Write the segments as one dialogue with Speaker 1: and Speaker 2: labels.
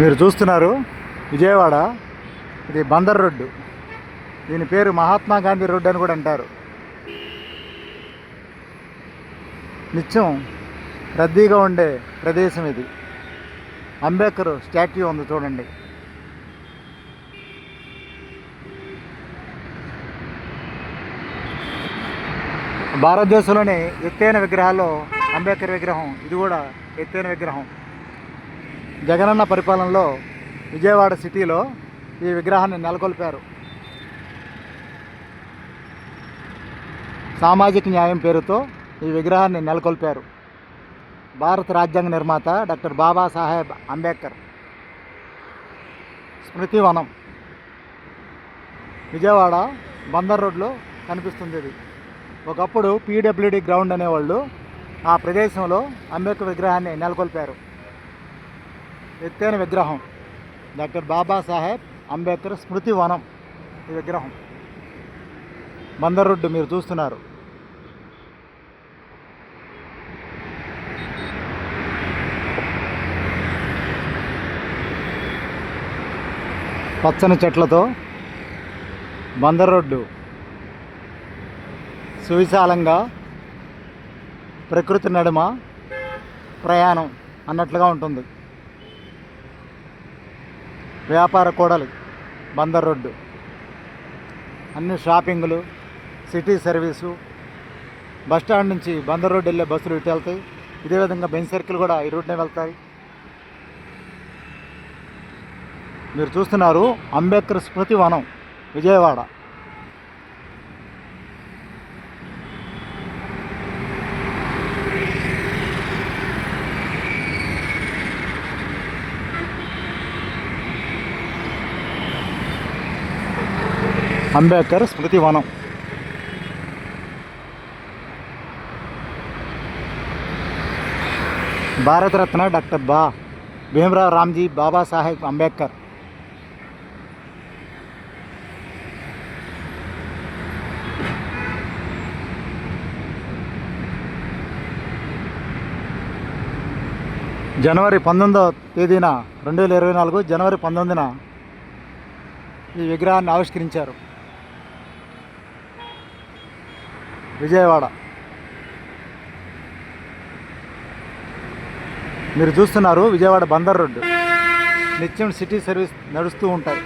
Speaker 1: మీరు చూస్తున్నారు విజయవాడ. ఇది బందర్ రోడ్డు. దీని పేరు మహాత్మా గాంధీ రోడ్డు అని కూడా అంటారు. నిత్యం రద్దీగా ఉండే ప్రదేశం ఇది. అంబేద్కర్ స్టాట్యూ ఉంది చూడండి. భారతదేశంలోని ఎత్తైన విగ్రహాల్లో అంబేద్కర్ విగ్రహం ఇది కూడా ఎత్తైన విగ్రహం. జగనన్న పరిపాలనలో విజయవాడ సిటీలో ఈ విగ్రహాన్ని నెలకొల్పారు. సామాజిక న్యాయం పేరుతో ఈ విగ్రహాన్ని నెలకొల్పారు. భారత రాజ్యాంగ నిర్మాత డాక్టర్ బాబాసాహెబ్ అంబేద్కర్. స్మృతి వనం. విజయవాడ బందర్ రోడ్లో కనిపిస్తుంది ఇది. ఒకప్పుడు పీడబ్ల్యూడి గ్రౌండ్ అనేవాళ్ళు ఆ ప్రదేశంలో అంబేద్కర్ విగ్రహాన్ని నెలకొల్పారు. ఎత్తైన విగ్రహం. డాక్టర్ బాబాసాహెబ్ అంబేద్కర్ స్మృతి వనం ఈ విగ్రహం. బందర్ రోడ్డు మీరు చూస్తున్నారు. పచ్చని చెట్లతో బందర్ రోడ్డు సువిశాలంగా ప్రకృతి నడుమ ప్రయాణం అన్నట్లుగా ఉంటుంది. వ్యాపార కూడలి బందర్ రోడ్డు. అన్ని షాపింగ్లు సిటీ సర్వీసు బస్ స్టాండ్ నుంచి బందర్ రోడ్డు వెళ్ళే బస్సులు ఇటు వెళ్తాయి. ఇదే విధంగా బెంచ్ సర్కిల్ కూడా ఈ రూట్నే వెళ్తాయి. మీరు చూస్తున్నారు అంబేద్కర్ స్మృతి వనం విజయవాడ. అంబేద్కర్ స్మృతి వనం. భారతరత్న డాక్టర్ బా భీమరావు రామ్జీ బాబాసాహెబ్ అంబేద్కర్. జనవరి పంతొమ్మిదవ తేదీన రెండు వేల ఇరవై నాలుగు జనవరి పంతొమ్మిదిన ఈ విగ్రహాన్ని ఆవిష్కరించారు. విజయవాడ. మీరు చూస్తున్నారు విజయవాడ బందర్ రోడ్డు. నిత్యం సిటీ సర్వీస్ నడుస్తూ ఉంటాయి.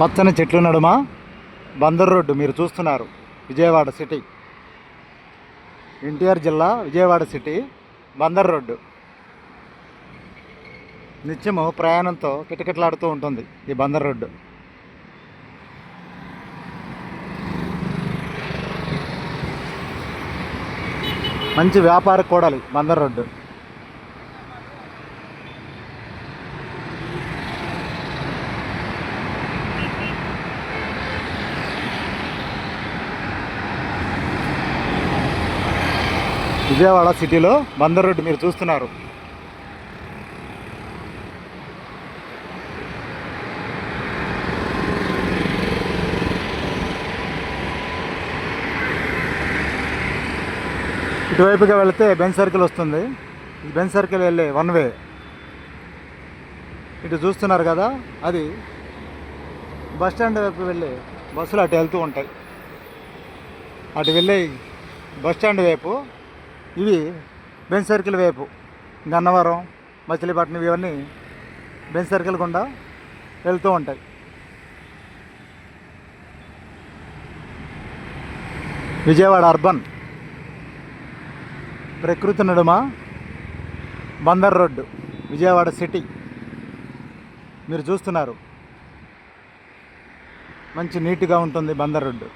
Speaker 1: పచ్చని చెట్ల నడుమ బందర్ రోడ్డు మీరు చూస్తున్నారు. విజయవాడ సిటీ. ఎన్టీఆర్ జిల్లా విజయవాడ సిటీ బందర్ రోడ్డు. నిత్యము ప్రయాణంతో కిటకిటలాడుతూ ఉంటుంది ఈ బందర్ రోడ్డు. మంచి వ్యాపార కూడలి బందర్ రోడ్డు. విజయవాడ సిటీలో బందర్ రోడ్డు మీరు చూస్తున్నారు. ఇటువైపుగా వెళితే బెంచ్ సర్కిల్ వస్తుంది. ఈ బెంచ్ సర్కిల్ వెళ్ళే వన్ వే. ఇటు చూస్తున్నారు కదా అది బస్ స్టాండ్ వైపు వెళ్ళే బస్సులు అటు వెళ్తూ ఉంటాయి. అటు వెళ్ళే బస్ స్టాండ్ వైపు ఇవి బెంచ్ సర్కిల్ వైపు. గన్నవరం మచిలీపట్నం ఇవన్నీ బెంచ్ సర్కిల్ గుండా వెళ్తూ ఉంటాయి. విజయవాడ అర్బన్. ప్రకృతి నడుమ బందర్ రోడ్డు విజయవాడ సిటీ. మీరు చూస్తున్నారు. మంచి నీట్గా ఉంటుంది బందర్ రోడ్డు.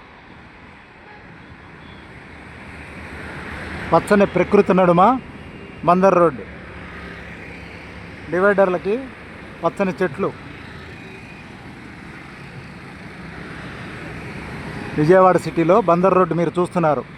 Speaker 1: పచ్చని ప్రకృతి నడుమ బందర్ రోడ్డు. డివైడర్లకి పచ్చని చెట్లు. విజయవాడ సిటీలో బందర్ రోడ్డు మీరు చూస్తున్నారు.